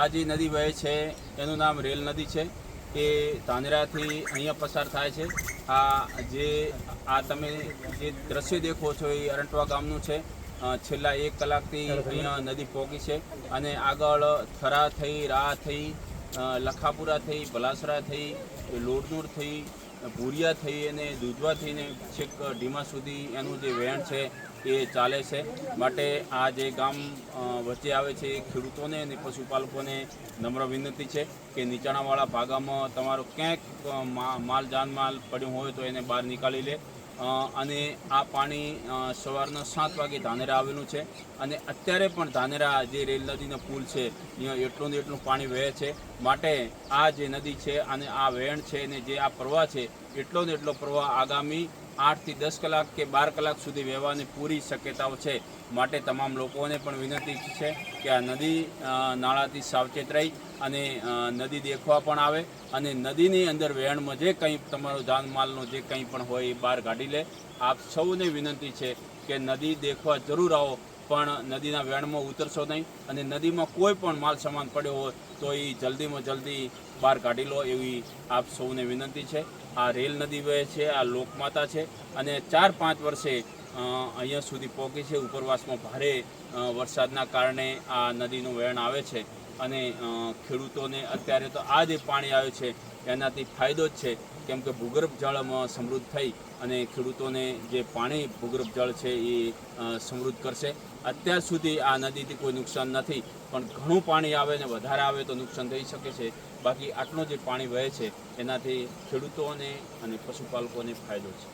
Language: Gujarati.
આ જે નદી વહે છે એનું નામ રેલ નદી છે એ ધાનેરાથી અહીંયા પસાર થાય છે. આ જે આ તમે જે દ્રશ્ય દેખો છો એ અરંટવા ગામનું છે. છેલ્લા એક કલાકથી અહીંયા નદી પહોંચી છે અને આગળ થરા થઈ રાહ થઈ લખાપુરા થઈ ભલાસરા થઈ લોડનૂર થઈ ભૂરિયા થઈ અને દૂધવા થઈને છેક ઢીમા સુધી એનું જે વહેણ છે એ ચાલે છે. માટે આ જે ગામ વચ્ચે આવે છે એ ખેડૂતોને અને પશુપાલકોને નમ્ર વિનંતી છે કે નીચાણાવાળા ભાગામાં તમારો ક્યાંક માલ જાનમાલ પડ્યું હોય તો એને બહાર નીકાળી લે. અને આ પાણી સવારના સાત વાગે ધાનેરા આવેલું છે. અને અત્યારે પણ ધાનેરા જે રેલ નદીનો પુલ છે અહીંયા એટલું ને એટલું પાણી વહે છે. માટે આ જે નદી છે અને આ વહેણ છે અને જે આ પ્રવાહ છે, એટલો ને એટલો પ્રવાહ આગામી આઠથી દસ કલાક કે બાર કલાક સુધી વહેવાની પૂરી શક્યતાઓ છે. માટે તમામ લોકોને પણ વિનંતી છે કે આ નદી નાળાથી સાવચેત રહી અને નદી દેખવા પણ આવે અને નદીની અંદર વહેણમાં જે કંઈ તમારો જાનમાલનો જે કંઈ પણ હોય એ બહાર કાઢી લે. આપ સૌને વિનંતી છે કે નદી દેખવા જરૂર આવો, પણ નદીના વહેણમાં ઉતરશો નહીં અને નદીમાં કોઈ પણ માલ સામાન પડ્યો હોય તો એ જલ્દીમાં જલ્દી બહાર કાઢી લો એવી આપ સૌને વિનંતી છે. આ રેલ નદી વહે છે, આ લોકમાતા છે અને ચાર પાંચ વર્ષે અહીંયા સુધી પહોંચી છે. ઉપરવાસમાં ભારે વરસાદના કારણે આ નદીનું વહેણ આવે છે. અને ખેડૂતોને અત્યારે તો આ જે પાણી આવે છે, એનાથી ફાયદો જ છે. કેમ કે ભૂગર્ભ જળમાં સમૃદ્ધ થઈ અને ખેડૂતોને જે પાણી, ભૂગર્ભ જળ છે એ સમૃદ્ધ કરશે. અત્યાર સુધી આ નદીથી કોઈ નુકસાન નથી, પણ ઘણું પાણી આવે ને વધારે આવે તો નુકસાન થઈ શકે છે. બાકી આટલું જે પાણી વહે છે, એનાથી ખેડૂતોને અને પશુપાલકોને ફાયદો છે.